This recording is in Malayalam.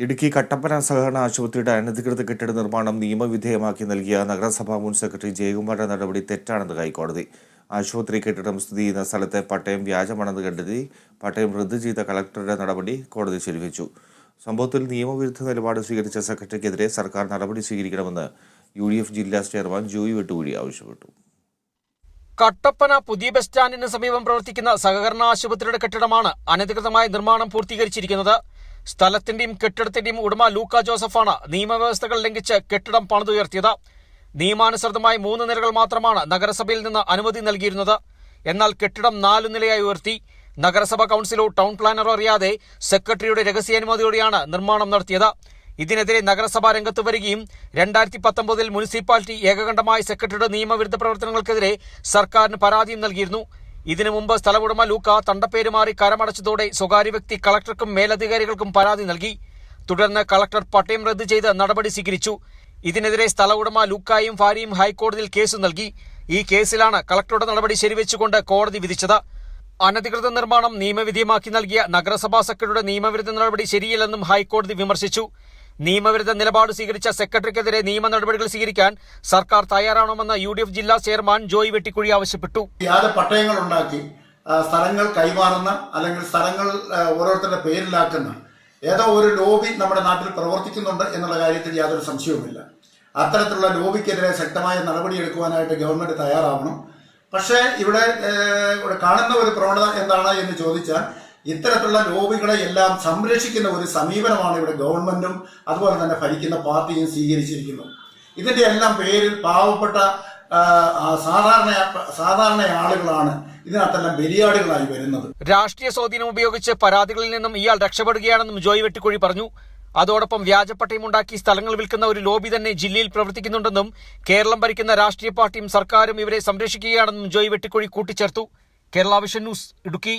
ഇടുക്കി കട്ടപ്പന സഹകരണ ആശുപത്രിയുടെ അനധികൃത കെട്ടിട നിർമ്മാണം നിയമവിധേയമാക്കി നൽകിയ നഗരസഭാ മുൻ സെക്രട്ടറി ജയകുമാറിന്റെ നടപടി തെറ്റാണെന്ന് ഹൈക്കോടതി. ആശുപത്രി കെട്ടിടം സ്ഥിതി ചെയ്യുന്ന സ്ഥലത്തെ പട്ടയം വ്യാജമാണെന്ന് കണ്ടെത്തി പട്ടയം റദ്ദു ചെയ്ത കളക്ടറുടെ നടപടി കോടതി ശരിവച്ചു. സംഭവത്തിൽ നിയമവിരുദ്ധ നിലപാട് സ്വീകരിച്ച സെക്രട്ടറിക്കെതിരെ സർക്കാർ നടപടി സ്വീകരിക്കണമെന്ന് യു ഡി എഫ് ജില്ലാ ചെയർമാൻ ജോയി വെട്ടുകുഴി ആവശ്യപ്പെട്ടു. കട്ടപ്പന പുതിയ ബസ് സ്റ്റാൻഡിന് സമീപം പ്രവർത്തിക്കുന്ന സഹകരണ ആശുപത്രിയുടെ കെട്ടിടമാണ് അനധികൃതമായ നിർമ്മാണം പൂർത്തീകരിച്ചിരിക്കുന്നത്. സ്ഥലത്തിന്റെയും കെട്ടിടത്തിന്റെയും ഉടമ ലൂക്ക ജോസഫാണ് നിയമവ്യവസ്ഥകൾ ലംഘിച്ച് കെട്ടിടം പണിതുയർത്തിയത്. നിയമാനുസൃതമായി മൂന്ന് നിലകൾ മാത്രമാണ് നഗരസഭയിൽ നിന്ന് അനുമതി നൽകിയിരുന്നത്. എന്നാൽ കെട്ടിടം നാലു നിലയായി ഉയർത്തി. നഗരസഭ കൗൺസിലോ ടൗൺ പ്ലാനറോ അറിയാതെ സെക്രട്ടറിയുടെ രഹസ്യാനുമതിയോടെയാണ് നിർമ്മാണം നടത്തിയത്. ഇതിനെതിരെ നഗരസഭ രംഗത്ത് വരികയും രണ്ടായിരത്തി പത്തൊമ്പതിൽ മുനിസിപ്പാലിറ്റി ഏകകണ്ഠമായി സെക്രട്ടറിയുടെ നിയമവിരുദ്ധ പ്രവർത്തനങ്ങൾക്കെതിരെ സർക്കാരിന് പരാതിയും നൽകിയിരുന്നു. ഇതിനു മുമ്പ് സ്ഥലമുടമ ലൂക്ക തണ്ടപ്പേര് മാറി കരമടച്ചതോടെ സ്വകാര്യ വ്യക്തി കളക്ടർക്കും മേലധികാരികൾക്കും പരാതി നൽകി. തുടർന്ന് കളക്ടർ പട്ടയം റദ്ദു ചെയ്ത് നടപടി സ്വീകരിച്ചു. ഇതിനെതിരെ സ്ഥല ഉടമ ലൂക്കായും ഭാര്യയും ഹൈക്കോടതിയിൽ കേസ് നൽകി. ഈ കേസിലാണ് കളക്ടറുടെ നടപടി ശരിവെച്ചുകൊണ്ട് കോടതി വിധിച്ചത്. അനധികൃത നിർമ്മാണം നിയമവിധേയമാക്കി നൽകിയ നഗരസഭാ സെക്രട്ടറിയുടെ നിയമവിരുദ്ധ നടപടി ശരിയല്ലെന്നും ഹൈക്കോടതി വിമർശിച്ചു. നിയമവിരുദ്ധ നിലപാട് സ്വീകരിച്ച സെക്രട്ടറിക്കെതിരെ നിയമ നടപടികൾ സ്വീകരിക്കാൻ സർക്കാർ തയ്യാറാണോമെന്ന് യു ഡി എഫ് ജില്ലാ ചെയർമാൻ ജോയ് വെട്ടിക്കുഴി ആവശ്യപ്പെട്ടു. പട്ടയങ്ങൾ ഉണ്ടാക്കി സ്ഥലങ്ങൾ കൈമാറുന്ന അല്ലെങ്കിൽ സ്ഥലങ്ങൾ ഓരോരുത്തരുടെ പേരിലാക്കുന്ന ഏതോ ഒരു ലോബി നമ്മുടെ നാട്ടിൽ പ്രവർത്തിക്കുന്നുണ്ട് എന്നുള്ള കാര്യത്തിൽ യാതൊരു സംശയവുമില്ല. അത്തരത്തിലുള്ള ലോബിക്കെതിരെ ശക്തമായ നടപടിയെടുക്കുവാനായിട്ട് ഗവൺമെന്റ് തയ്യാറാവണം. പക്ഷേ ഇവിടെ കാണുന്ന ഒരു പ്രവണത എന്താണ് എന്ന് ചോദിച്ചാൽ ഇത്തരത്തിലുള്ള ലോബികളെ എല്ലാം സംരക്ഷിക്കുന്ന ഒരു സമീപനമാണ് ഇവിടെ ഗവൺമെന്റും അതുപോലെ തന്നെ ഭരിക്കുന്ന പാർട്ടിയും സ്വീകരിച്ചിരിക്കുന്നത് ഇതിന്റെ എല്ലാം പേരിൽ പാവപ്പെട്ട സാധാരണ സാധാരണ ആളുകളാണ് ഇതിനകത്തെല്ലാം ബലിയാടുകളായി വരുന്നത്. രാഷ്ട്രീയ സ്വാധീനം ഉപയോഗിച്ച് പരാതികളിൽ നിന്നും ഇയാൾ രക്ഷപ്പെടുകയാണെന്നും ജോയ് വെട്ടിക്കുഴി പറഞ്ഞു. അതോടൊപ്പം വ്യാജപ്പട്ടയം ഉണ്ടാക്കി സ്ഥലങ്ങൾ വിൽക്കുന്ന ഒരു ലോബി തന്നെ ജില്ലയിൽ പ്രവർത്തിക്കുന്നുണ്ടെന്നും കേരളം ഭരിക്കുന്ന രാഷ്ട്രീയ പാർട്ടിയും സർക്കാരും ഇവരെ സംരക്ഷിക്കുകയാണെന്നും ജോയ് വെട്ടിക്കുഴി കൂട്ടിച്ചേർത്തു. Kerala vision news Idukki.